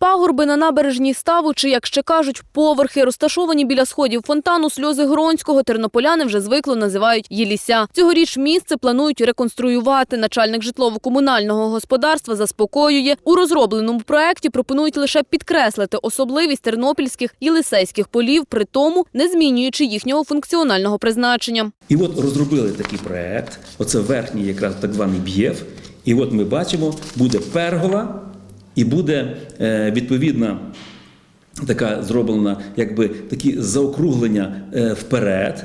Пагорби на набережній ставу, чи, як ще кажуть, поверхи, розташовані біля сходів фонтану сльози Гронського, тернополяни вже звикло називають Єліся. Цьогоріч місце планують реконструювати. Начальник житлово-комунального господарства заспокоює. У розробленому проекті пропонують лише підкреслити особливість тернопільських єлисейських полів, при тому не змінюючи їхнього функціонального призначення. І от розробили такий проект. Оце верхній якраз так званий б'єв. І от ми бачимо, буде пергола і буде е, відповідна така зроблена, якби такі заокруглення е, вперед.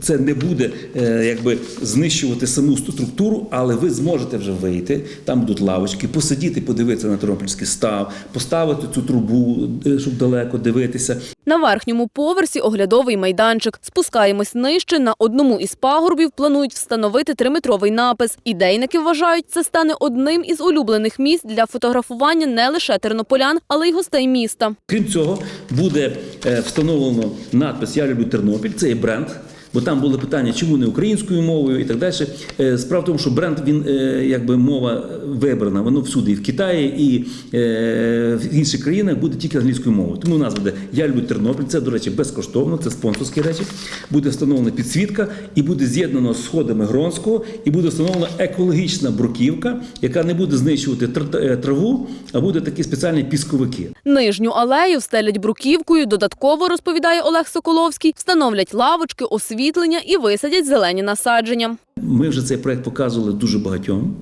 Це не буде е, якби знищувати саму структуру, але ви зможете вже вийти. Там будуть лавочки, посидіти, подивитися на Тернопільський став, поставити цю трубу, щоб далеко дивитися. На верхньому поверсі оглядовий майданчик. Спускаємось нижче. На одному із пагорбів планують встановити триметровий напис. Ідейники вважають, це стане одним із улюблених місць для фотографування не лише тернополян, але й гостей міста. Крім цього, буде е, встановлено надпис Я люблю Тернопіль. Це є бренд. Бо там були питання, чому не українською мовою і так далі. Е, Справа в тому, що бренд він е, якби мова вибрана, воно всюди, і в Китаї, і е, в інших країнах буде тільки англійською мовою. Тому у нас буде Я люблю Тернопіль. Це, до речі, безкоштовно, це спонсорські речі. Буде встановлена підсвітка і буде з'єднано з сходами Гронського, і буде встановлена екологічна бруківка, яка не буде знищувати траву, а буде такі спеціальні пісковики. Нижню алею встелять бруківкою. Додатково розповідає Олег Соколовський. Встановлять лавочки, освітлення і висадять зелені насадження. Ми вже цей проект показували дуже багатьом.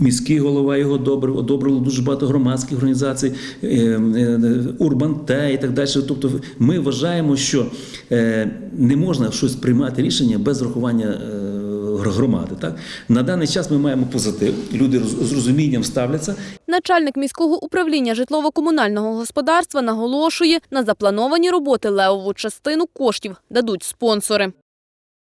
Міський голова його одобрив, одобрило дуже багато громадських організацій, е, е, Урбан Те і так далі. Тобто, ми вважаємо, що е, не можна щось приймати рішення без врахування е, громади. Так на даний час ми маємо позитив. Люди з розумінням ставляться. Начальник міського управління житлово-комунального господарства наголошує, на заплановані роботи левову частину коштів дадуть спонсори.